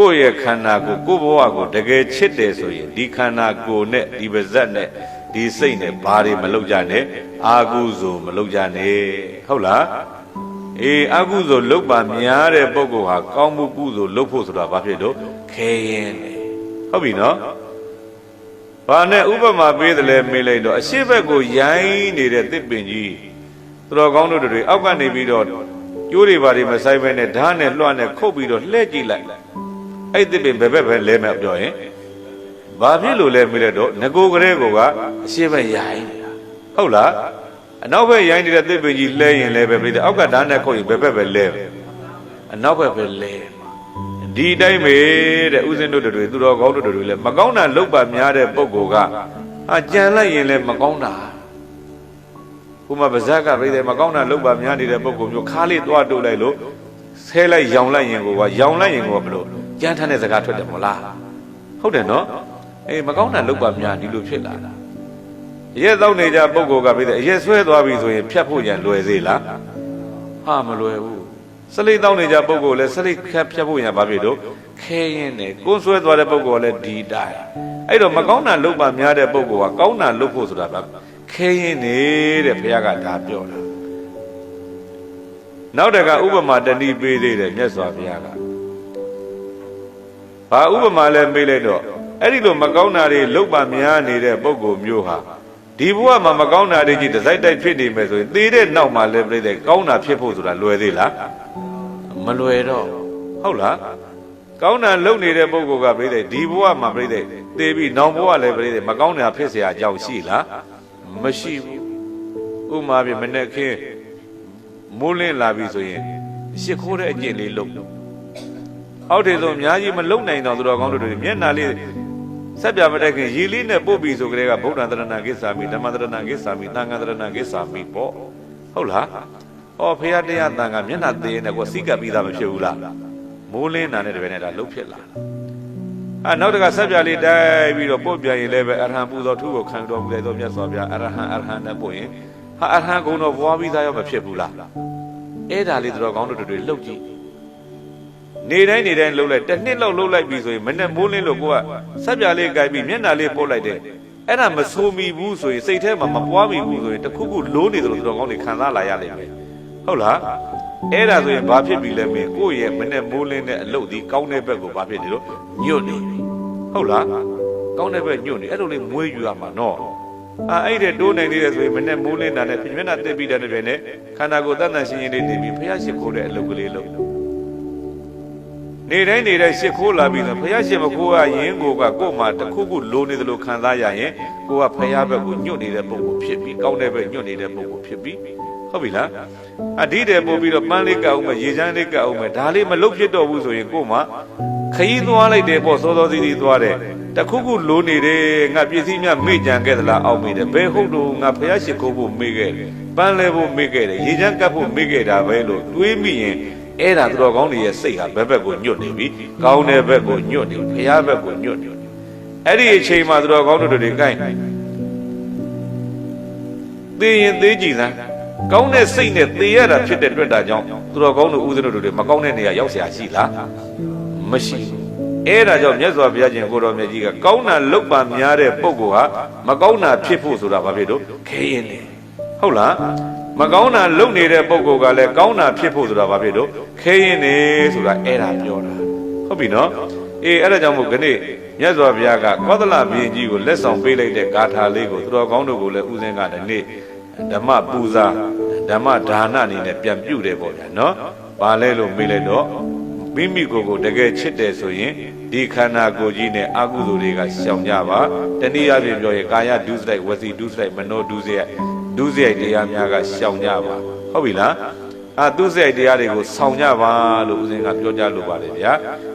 ကိုယ့်ရဲ့ခန္ဓာကိုယ်ကိုယ့်ဘဝကိုတကယ်ချစ်တယ်ဆိုရင်ဒီခန္ဓာကိုယ်နဲ့ဒီပါဇက်နဲ့ဒီစိတ်နဲ့ဘာတွေမလုပ်ကြနဲ့အာကုသိုလ်မလုပ်ကြနဲ့ဟုတ်လားအေးအာကုသိုလ်လုပ်ပါများတဲ့ပုဂ္ဂိုလ်ဟာကောင်းမှုကုသိုလ်လုပ်ဖို့ဆိုတာဘာဖြစ်လို့ခဲရင်တယ်ဟုတ်ပြီနော်ဘာနဲ့ဥပမာပေးတယ်လဲမေးလိုက်တော့အရှိဘက်ကိုရိုင်းနေတဲ့တစ်ပင်ကြီးသူတော်ကောင်းတို့တွေအောက်ကနေပြီးတော့ကျိုးတွေဘာတွေမဆိုင်ဘဲနဲ့ဓာတ်နဲ့လွှတ်နဲ့ခုတ်ပြီးတော့လှဲ့ကြည့်လိုက် အဲ့ဒီပင်ဘယ်ဘက်ပဲလဲမဲ့ပြောရင်ဘာဖြစ်လို့လဲမေးလိုက်တော့ငကိုကလေးကအရှိဘက်ရိုင်းနေတာဟုတ်လားအနောက်ဘက်ရိုင်းနေတဲ့တစ်ပင်ကြီးလဲရင်လဲပဲပြိတ္တအောက်ကဓာတ်နဲ့ခုတ်ရင်ဘယ်ဘက်ပဲလဲအနောက်ဘက်ပဲလဲဒီတိုင်းပဲတဲ့ဥစဉ်တို့တွေသူတော်ကောင်းတို့တွေလည်းမကောင်းတာလုပ်ပါများတဲ့ပုံကောကအကြံလိုက်ရင်လည်းမကောင်းတာခုမှပါဇက်ကပြိတ္တမကောင်းတာလုပ်ပါများနေတဲ့ပုံကောမျိုးခါလေးသွားတို့လိုက်လို့ဆဲလိုက်ရောင်လိုက်ရင်ကိုကရောင်လိုက်ရင်ကိုကမလို့ ကြမ်းထမ်းတဲ့စကားထွက်တယ်မို့လားဟုတ်တယ်နော်အေးမကောင်းတာလုပ်ပါများဒီလိုဖြစ်လာတာရဲတော့နေကြပုံကောကပြိတ္တရဲဆွဲသွားပြီဆိုရင်ဖြတ်ဖို့ရန်လွယ်သေးလားဟာမလွယ်ဘူးစလိတ်တောင်းနေကြပုံကောလည်းစလိတ်ဖြတ်ဖြတ်ဖို့ရန်ဘာဖြစ်တော့ခဲရင်နဲ့ကိုယ်ဆွဲသွားတဲ့ပုံကောလည်းဒီတိုင်းအဲ့တော့မကောင်းတာလုပ်ပါများတဲ့ပုံကောကကောင်းတာလုပ်ဖို့ဆိုတာကခဲရင်နေတဲ့ဘုရားကဒါပြောတာနောက်တကဥပမာတဏှိပေးသေးတယ်မြတ်စွာဘုရားက ဘာဥပမာလဲမေးလိုက်တော့အဲ့ဒီလိုမကောင်းတာတွေလုပ်ပါများနေတဲ့ပုံကောမျိုးဟာဒီဘဝမှာမကောင်းတာတွေကြီးတစ်စိုက်တိုက်ဖြစ်နေမယ်ဆိုရင်သေတဲ့နောက်မှာလည်းပြိတဲ့ကောင်းတာဖြစ်ဖို့ဆိုတာလွယ်သေးလားမလွယ်တော့ဟုတ်လားကောင်းတာလုပ်နေတဲ့ပုဂ္ဂိုလ်ကပြိတဲ့ဒီဘဝမှာပြိတဲ့သေပြီးနောင်ဘဝလည်းပြိတဲ့မကောင်းတာဖြစ်เสียအကြောင်းရှိလားမရှိဘူးဥမာပြမနဲ့ခင်းမိုးလင်းလာပြီဆိုရင်ရှ िख ိုးတဲ့အကျင့်လေးလုပ် အောက်ထေဆုံးအများကြီးမလုံနိုင်တော့သူတော်ကောင်းတို့တွေမျက်နှာလေးဆက်ပြမတက်ခင်ရေလေးနဲ့ပုတ်ပြီးဆိုကြတဲ့ကဗုဒ္ဓတရဏကိစ္ဆာမိဓမ္မတရဏကိစ္ဆာမိသံဃာတရဏကိစ္ဆာမိပေါ့ဟုတ်လားဩဖေရတရားတန်ခါမျက်နှာသေးနေကိုစိတ်ကပ်ပြီးသားမဖြစ်ဘူးလားမိုးလင်းနာနဲ့တပည့်နဲ့ဒါလှုပ်ဖြစ်လာအာနောက်တကဆက်ပြလေးတိုက်ပြီးတော့ပို့ပြန်ရင်လည်းပဲအရဟံပူဇော်ထုကိုခံတော်မူလိုက်တော့မြတ်စွာဘုရားအရဟံအရဟံနဲ့ပို့ရင်ဟာအရဟံကုံတော်ဘွားပြီးသားရောမဖြစ်ဘူးလားအဲ့ဒါလေးသူတော်ကောင်းတို့တွေလှုပ်ကြည့် နေတိုင်းနေတိုင်းလှုပ်လိုက်တစ်နှစ်လောက်လှုပ်လိုက်ပြီဆိုရင်မနဲ့မိုးလင်းလို့ကိုကဆက်ပြလေးကြိုက်ပြီးမျက်နှာလေးပို့လိုက်တယ်အဲ့ဒါမဆိုးမိဘူးဆိုရင်စိတ်ထဲမှာမပွားမိဘူးဆိုရင်တခုခုလိုးနေတယ်လို့သူတော်ကောင်းတွေခံစားလာရလိမ့်မယ်ဟုတ်လားအဲ့ဒါဆိုရင်ဘာဖြစ်ပြီလဲမင်းကိုယ့်ရဲ့မနဲ့မိုးလင်းတဲ့အလုပ်ဒီကောင်းတဲ့ဘက်ကိုဘာဖြစ်နေလို့ညွတ်နေပြီဟုတ်လားကောင်းတဲ့ဘက်ညွတ်နေအဲ့လိုလေးမွေးယူရမှာနော်အာအဲ့တဲ့တိုးနိုင်နေတယ်ဆိုရင်မနဲ့မိုးလင်းတာနဲ့ပြင်မျက်နှာတက်ပြီးတဲ့တည်းနဲ့ခန္ဓာကိုယ်တန်တန်ရှင်းရှင်းလေးနေပြီးဖះရှိခိုးတဲ့အလုပ်ကလေးလုပ် နေတိုင်းနေတိုင်းရှ िख ိုးလာပြီးဆိုဘုရားရှင်မခိုးရရင်ကိုကကို့မှာတစ်ခုခုလိုနေသလိုခံစားရရင်ကိုကဘုရားဘက်ကိုညွတ်နေတဲ့ပုံကိုဖြစ်ပြီးကောင်းတဲ့ဘက်ညွတ်နေတဲ့ပုံကိုဖြစ်ပြီးဟုတ်ပြီလားအဒီတဲ့ပို့ပြီးတော့ပန်းလေးကအောင်မယ်ရေချမ်းလေးကအောင်မယ်ဒါလေးမလုတ်ဖြစ်တော့ဘူးဆိုရင်ကို့မှာခရီးသွားလိုက်တယ်ပေါ့စောစောစီးစီးသွားတယ်တခုခုလိုနေတယ်ငါပစ္စည်းများမေ့ကြံခဲ့သလားအောက်မေ့တယ်ဘယ်ဟုတ်တော့ငါဘုရားရှိခိုးဖို့မေ့ခဲ့တယ်ပန်းလဲဖို့မေ့ခဲ့တယ်ရေချမ်းကပ်ဖို့မေ့ခဲ့တာပဲလို့တွေးမိရင် အဲ့ဒါသူတော်ကောင်းတွေရဲ့စိတ်ဟာဘက်ဘက်ကိုညွတ်နေပြီကောင်းတဲ့ဘက်ကိုညွတ်နေဘုရားဘက်ကိုညွတ်နေအဲ့ဒီအချိန်မှာသူတော်ကောင်းတို့တွေကိုင်းသေရင်သေးကြည်စမ်းကောင်းတဲ့စိတ်နဲ့သေရတာဖြစ်တဲ့အတွက်ဒါကြောင့်သူတော်ကောင်းတို့ဦးဇင်းတို့တွေမကောင်းတဲ့နေရာရောက်เสียရှိလားမရှိဘူးအဲ့ဒါကြောင့်မြတ်စွာဘုရားရှင်ကိုတော်မြတ်ကြီးကကောင်းတာလုပ်ပါများတဲ့ပုဂ္ဂိုလ်ဟာမကောင်းတာဖြစ်ဖို့ဆိုတာဘာဖြစ်လို့ခဲရင်နေဟုတ်လား မကောင်းတာလုပ်နေတဲ့ပုဂ္ဂိုလ်ကလည်းကောင်းတာဖြစ်ဖို့ဆိုတာဘာဖြစ်လို့ခဲရင်နေဆိုတာအဲ့ဒါပြောတာဟုတ်ပြီနော်အေးအဲ့ဒါကြောင့်မို့ခဏမြတ်စွာဘုရားကကောသလဘုရင်ကြီးကိုလက်ဆောင်ပေးလိုက်တဲ့ဂါထာလေးကိုသူတော်ကောင်းတို့ကိုလည်းဥစဉ်ကဒီနေ့ဓမ္မပူဇာဓမ္မဒါနအနေနဲ့ပြန်ပြုတယ်ပေါ့ဗျာနော်။ဘာလဲလို့မေးလိုက်တော့မိမိကိုယ်ကိုတကယ်ချစ်တယ်ဆိုရင် ဒီခန္ဓာကိုယ်ကြီးနဲ့အကုသိုလ်တွေကရှောင်ကြပါ။တနည်းအားဖြင့်ပြောရင်ကာယဒုစရိုက်ဝစီဒုစရိုက်မနောဒုစရိုက်ဒုစရိုက်တရားများကရှောင်ကြပါ။ဟုတ်ပြီလား။အာဒုစရိုက်တရားတွေကိုဆောင်ကြပါလို့ဦးဇင်းကပြောကြလိုပါတယ်ဗျာ။